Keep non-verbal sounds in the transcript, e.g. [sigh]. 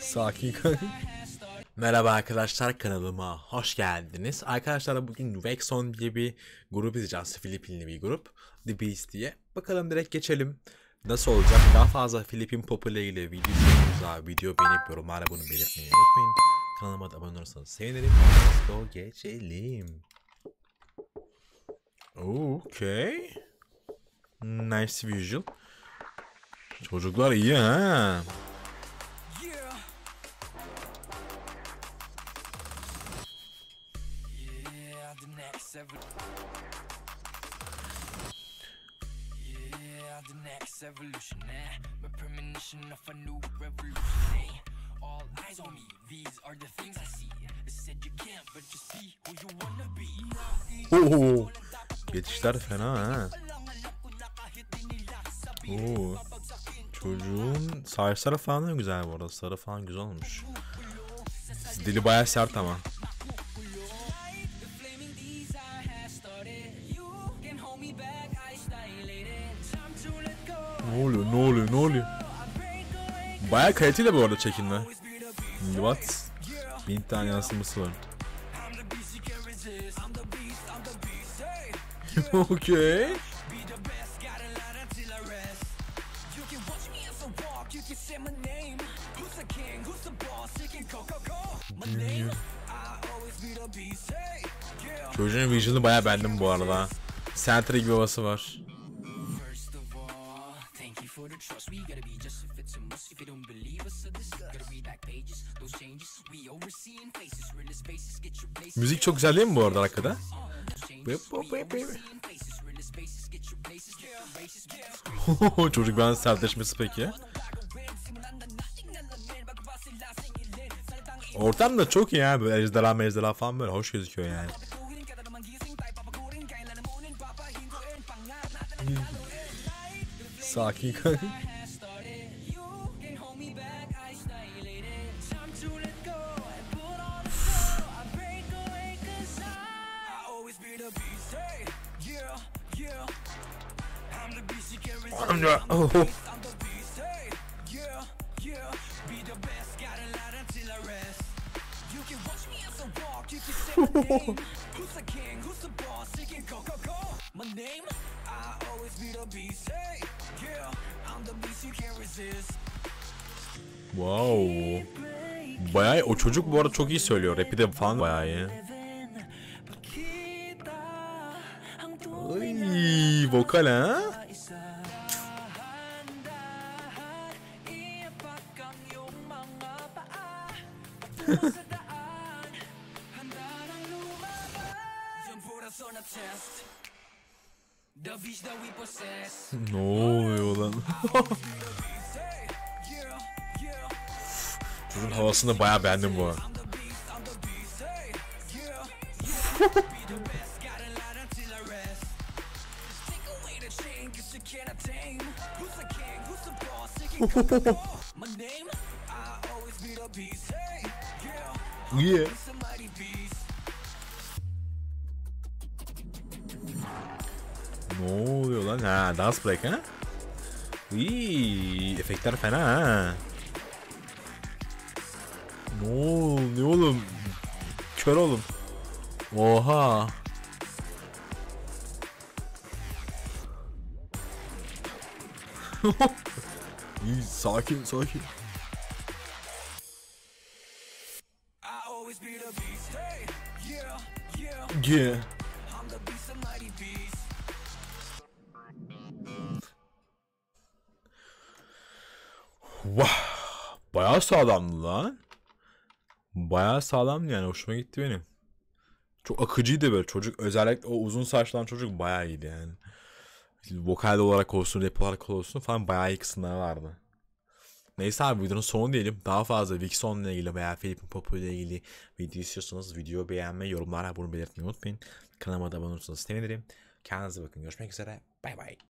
Sakin Merhaba arkadaşlar kanalıma hoş geldiniz. Arkadaşlar bugün Vexon diye bir grup izleyeceğiz. Filipinli bir grup. The Beast diye. Bakalım direkt geçelim. Nasıl olacak? Daha fazla Filipin ilgili video istiyorsanız video beğenip yorumlara bunu belirtmeyi unutmayın. Kanalıma da abone olursanız sevinirim. Let's go geçelim. Okay. Nice visual. Çocuklar iyi ha. Oo. Geçişler fena ha. Oo. Çocuğun saçları falan da güzel bu arada. Sarı falan güzel olmuş. Dili baya sert ama. Ne oluyor ne oluyor ne oluyor? Baya kaliteli bu arada çekimler. What? Bin tane yansıması var. [laughs] I'm watch me as I walk, you can say my name. Who's the king, who's the boss? You can go, go, go. My name, I always be the beast. Hey, yeah. Çocuğun vision'ı baya beğendim bu arada. Sentry gibi havası var. First of all, thank you for the trust. We gotta be just if it's a must. If you don't believe us, so discuss. Gotta read back pages, those changes. We overseeing faces, realest faces, get your places. Müzik çok güzel değil mi bu arada arkada? Those changes, Bip, we bip, bip, bip. Çocuk ben sertleşmesi peki. Ortam da çok iyi ya böyle ejderha mejderha falan böyle hoş gözüküyor yani. Sakin [laughs] kanka. Wow. Bayağı o çocuk bu arada çok iyi söylüyor. Rap'i de falan bayağı iyi. Ay, vokal ha? Ne oluyor lan? [laughs] Çocuğun havasını bayağı beğendim bu arada. [laughs] yeah. Ne oluyor lan? Ha, dance break ha? İyi, efektler fena ha. Ne oluyor oğlum? Kör oğlum. Oha. [laughs] Sakin sakin. Yeah. Vah. Bayağı sağlamdı lan. Bayağı sağlam yani hoşuma gitti benim. Çok akıcıydı böyle çocuk özellikle o uzun saçlı olan çocuk bayağı iyiydi yani. Vokal olarak olsun, rap olarak olsun falan bayağı iyi kısımları vardı. Neyse abi videonun sonu diyelim. Daha fazla Vixon ile ilgili veya Philip'in Popu ile ilgili video istiyorsanız video beğenme, yorumlara bunu belirtmeyi unutmayın. Kanalıma da abone olursanız sevinirim. Kendinize bakın. Görüşmek üzere. Bay bay.